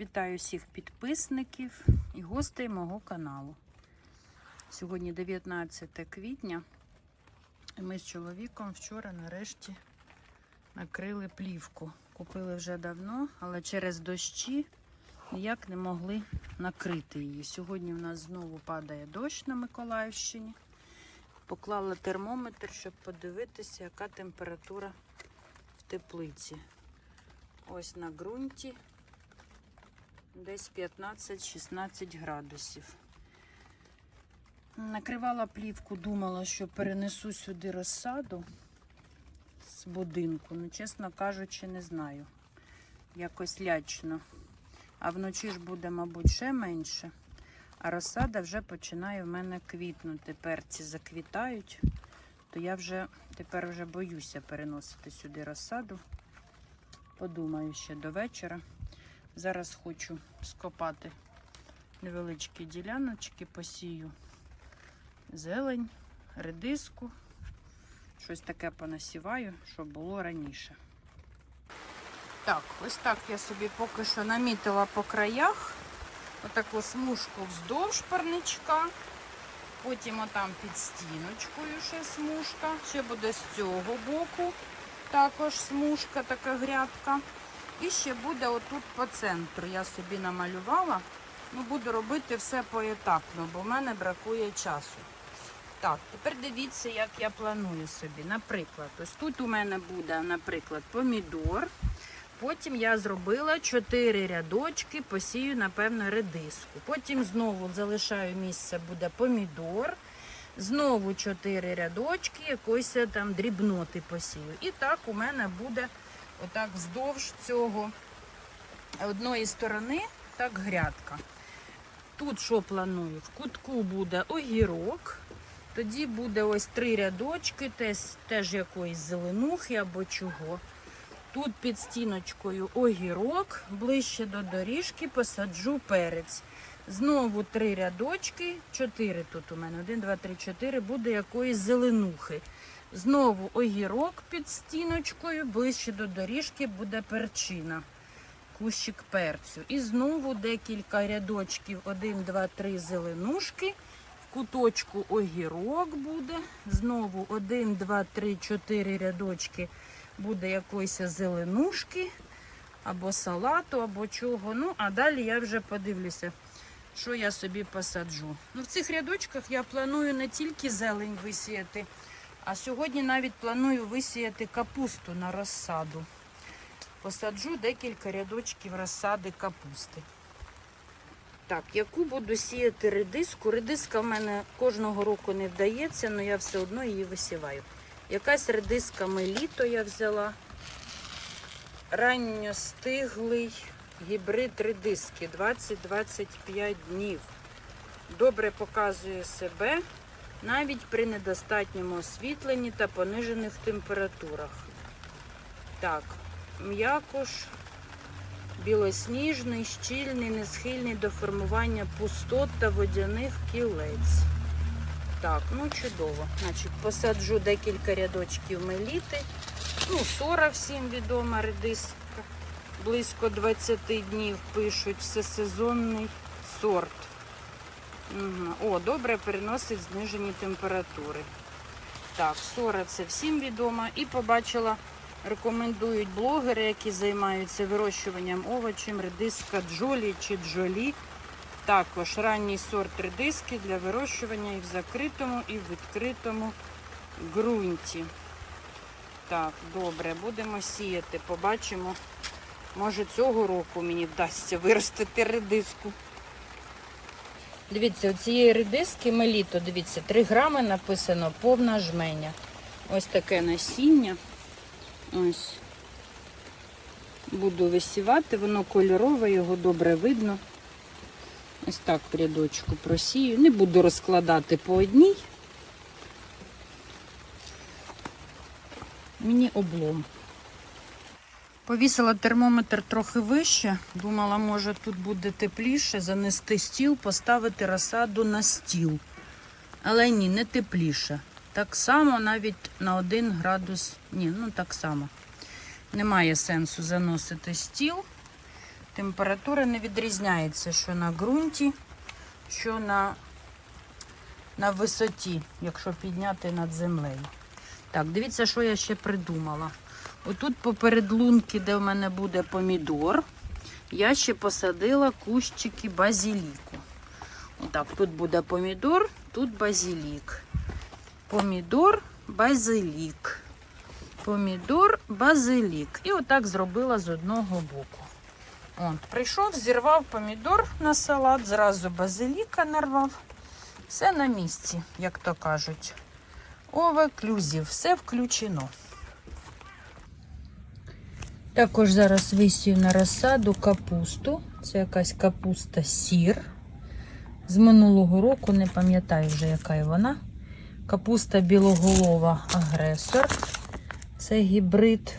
Вітаю всіх підписників і гостей мого каналу. Сьогодні 19 квітня. І ми з чоловіком вчора нарешті накрили плівку. Купили вже давно, але через дощі ніяк не могли накрити її. Сьогодні в нас знову падає дощ на Миколаївщині. Поклала термометр, щоб подивитися, яка температура в теплиці. Ось на ґрунті десь 15-16 градусів. Накривала плівку, думала, що перенесу сюди розсаду з будинку. Ну, чесно кажучи, не знаю. Якось лячно. А вночі ж буде, мабуть, ще менше. А розсада вже починає в мене квітнути. Перці заквітають, то я вже тепер вже боюся переносити сюди розсаду. Подумаю ще до вечора. Зараз хочу скопати невеличкі діляночки, посію зелень, редиску. Щось таке понасіваю, щоб було раніше. Так, ось так я собі поки що намітила по краях. Отаку смужку вздовж парничка. Потім отам під стіночкою ще смужка. Ще буде з цього боку також смужка, така грядка. І ще буде отут по центру. Я собі намалювала. Ну, буду робити все поетапно, бо в мене бракує часу. Так, тепер дивіться, як я планую собі. Наприклад, ось тут у мене буде, наприклад, помідор. Потім я зробила 4 рядочки, посію, напевно, редиску. Потім знову залишаю місце, буде помідор. Знову 4 рядочки, якоїсь там дрібноти посію. І так у мене буде отак вздовж цього одної сторони, так грядка. Тут що планую? В кутку буде огірок. Тоді буде ось три рядочки, теж, теж якоїсь зеленухи або чого. Тут під стіночкою огірок, ближче до доріжки посаджу перець. Знову три рядочки, чотири тут у мене. Один, два, три, чотири, буде якоїсь зеленухи. Знову огірок під стіночкою, ближче до доріжки буде перчина, кущик перцю. І знову декілька рядочків, один, два, три зеленушки. В куточку огірок буде. Знову один, два, три, чотири рядочки буде якоїсь зеленушки, або салату, або чого. Ну, а далі я вже подивлюся, що я собі посаджу. Ну, в цих рядочках я планую не тільки зелень висіяти, а сьогодні навіть планую висіяти капусту на розсаду. Посаджу декілька рядочків розсади капусти. Так, яку буду сіяти редиску? Редиска в мене кожного року не вдається, але я все одно її висіваю. Якась редиска меліто я взяла. Ранньостиглий гібрид редиски 20-25 днів. Добре показує себе навіть при недостатньому освітленні та понижених температурах. Так, м'якош білосніжний, щільний, не схильний до формування пустот та водяних кілець. Так, ну чудово. Значить, посаджу декілька рядочків меліти. Ну, сора всім відома редиска. Близько 20 днів пишуть всесезонний сорт. О, добре переносить знижені температури. Так, сора це всім відомо. І побачила, рекомендують блогери, які займаються вирощуванням овочів, редиска джолі чи джолі. Також ранній сорт редиски для вирощування і в закритому, і в відкритому ґрунті. Так, добре, будемо сіяти. Побачимо. Може цього року мені вдасться виростити редиску. Дивіться, у цієї редиски меліто, дивіться, 3 грами написано повна жменя. Ось таке насіння. Ось. Буду висівати, воно кольорове, його добре видно. Ось так в рядочку просію. Не буду розкладати по одній. Мені облом. Повісила термометр трохи вище. Думала, може тут буде тепліше, занести стіл, поставити розсаду на стіл. Але ні, не тепліше. Так само навіть на 1 градус. Ні, ну так само. Немає сенсу заносити стіл. Температура не відрізняється, що на ґрунті, що на, на висоті, якщо підняти над землею. Так, дивіться, що я ще придумала. Отут поперед лунки, де в мене буде помідор, я ще посадила кущики базіліку. Отак, тут буде помідор, тут базілік. Помідор, базилік. Помідор, базилік. І отак зробила з одного боку. От, прийшов, зірвав помідор на салат, зразу базиліка нарвав. Все на місці, як то кажуть. Ове клюзів, все включено. Також зараз висів на розсаду капусту. Це якась капуста сір. З минулого року, не пам'ятаю вже, яка вона. Капуста білоголова агресор. Це гібрид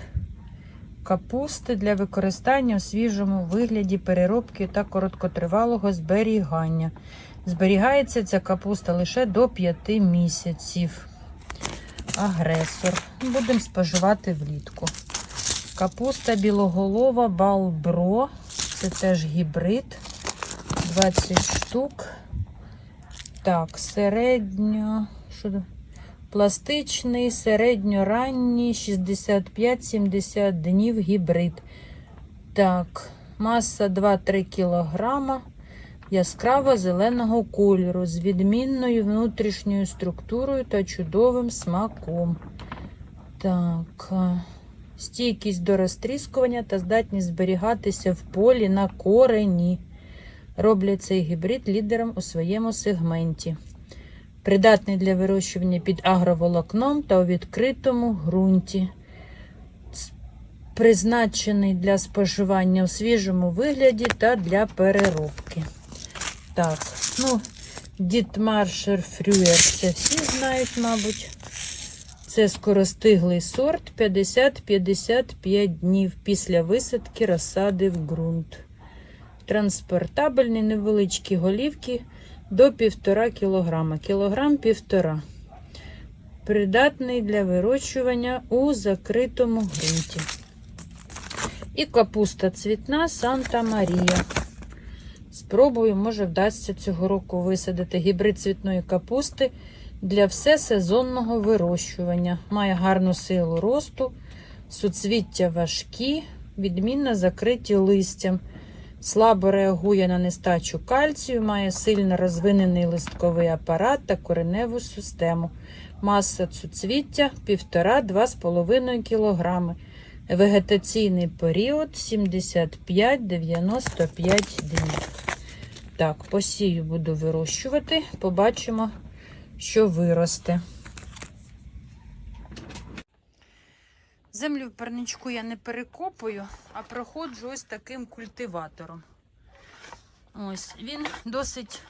капусти для використання у свіжому вигляді переробки та короткотривалого зберігання. Зберігається ця капуста лише до 5 місяців. Агресор. Будемо споживати влітку. Капуста білоголова Балбро. Це теж гібрид. 20 штук. Так, середньо. Що? Пластичний, середньоранній, 65-70 днів гібрид. Так, маса 2-3 кілограма. Яскраво зеленого кольору з відмінною внутрішньою структурою та чудовим смаком. Так, стійкість до розтріскування та здатність зберігатися в полі на корені. Роблять цей гібрид лідером у своєму сегменті. Придатний для вирощування під агроволокном та у відкритому ґрунті. Призначений для споживання у свіжому вигляді та для переробки. Так, ну, Дітмаршер Фрюєр, це всі знають, мабуть. Це скоростиглий сорт 50-55 днів після висадки розсади в ґрунт. Транспортабельні невеличкі голівки до 1,5 кг. Кілограм півтора. Придатний для вирощування у закритому ґрунті. І капуста цвітна Санта Марія. Спробую, може, вдасться цього року висадити гібрид цвітної капусти для всесезонного вирощування. Має гарну силу росту, суцвіття важкі, відмінно закриті листям. Слабо реагує на нестачу кальцію, має сильно розвинений листковий апарат та кореневу систему. Маса суцвіття 1,5-2,5 кг. Вегетаційний період 75-95 днів. Так, посію буду вирощувати, побачимо, що виросте. Землю в парничку я не перекопую, а проходжу ось таким культиватором. Ось, він досить,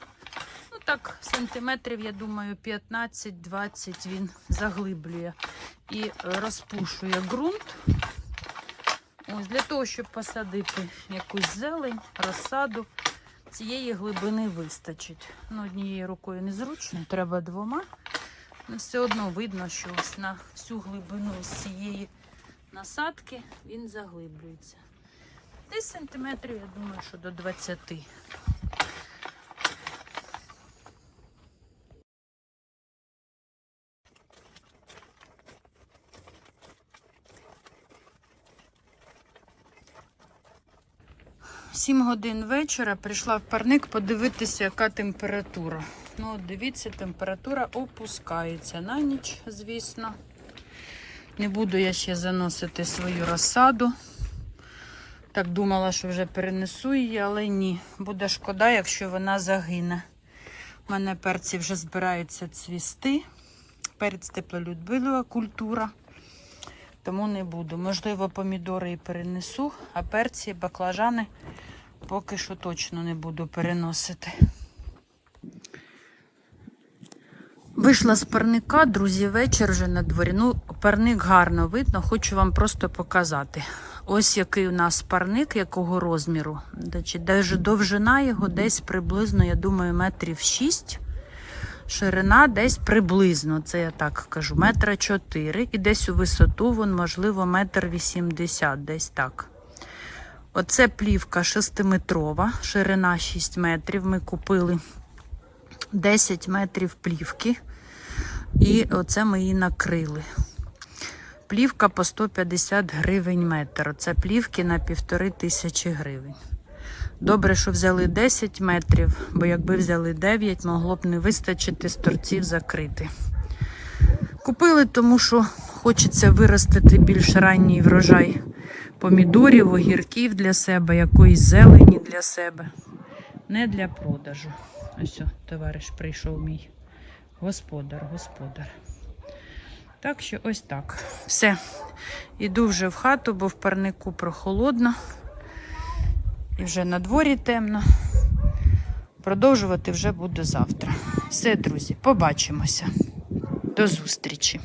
ну так, сантиметрів, я думаю, 15-20 він заглиблює і е, розпушує ґрунт. Ось для того, щоб посадити якусь зелень, розсаду, цієї глибини вистачить. Ну, однією рукою незручно, треба двома. Ну, все одно видно, що ось на всю глибину з цієї насадки він заглиблюється. Десь сантиметрів, я думаю, що до 20. Сім годин вечора прийшла в парник подивитися, яка температура. Ну, дивіться, температура опускається на ніч, звісно. Не буду я ще заносити свою розсаду. Так думала, що вже перенесу її, але ні. Буде шкода, якщо вона загине. У мене перці вже збираються цвісти. Перець теплолюбива культура. Тому не буду. Можливо, помідори і перенесу, а перці, баклажани поки що точно не буду переносити. Вийшла з парника, друзі, вечір вже на дворі. Ну, парник гарно видно, хочу вам просто показати. Ось який у нас парник, якого розміру. Довжина його десь приблизно, я думаю, метрів 6. Ширина десь приблизно, це я так кажу, метра 4. І десь у висоту, вон, можливо, метр 80, десь так. Оце плівка 6-метрова, ширина 6 метрів. Ми купили 10 метрів плівки. І оце ми її накрили. Плівка по 150 гривень метр. Оце плівки на півтори тисячі гривень. Добре, що взяли 10 метрів, бо якби взяли 9, могло б не вистачити з торців закрити. Купили, тому що хочеться виростити більш ранній врожай помідорів, огірків для себе, якоїсь зелені для себе. Не для продажу. Ось, о, товариш прийшов мій. Господар, господар. Так що ось так. Все. Іду вже в хату, бо в парнику прохолодно. І вже на дворі темно. Продовжувати вже буду завтра. Все, друзі, побачимося. До зустрічі!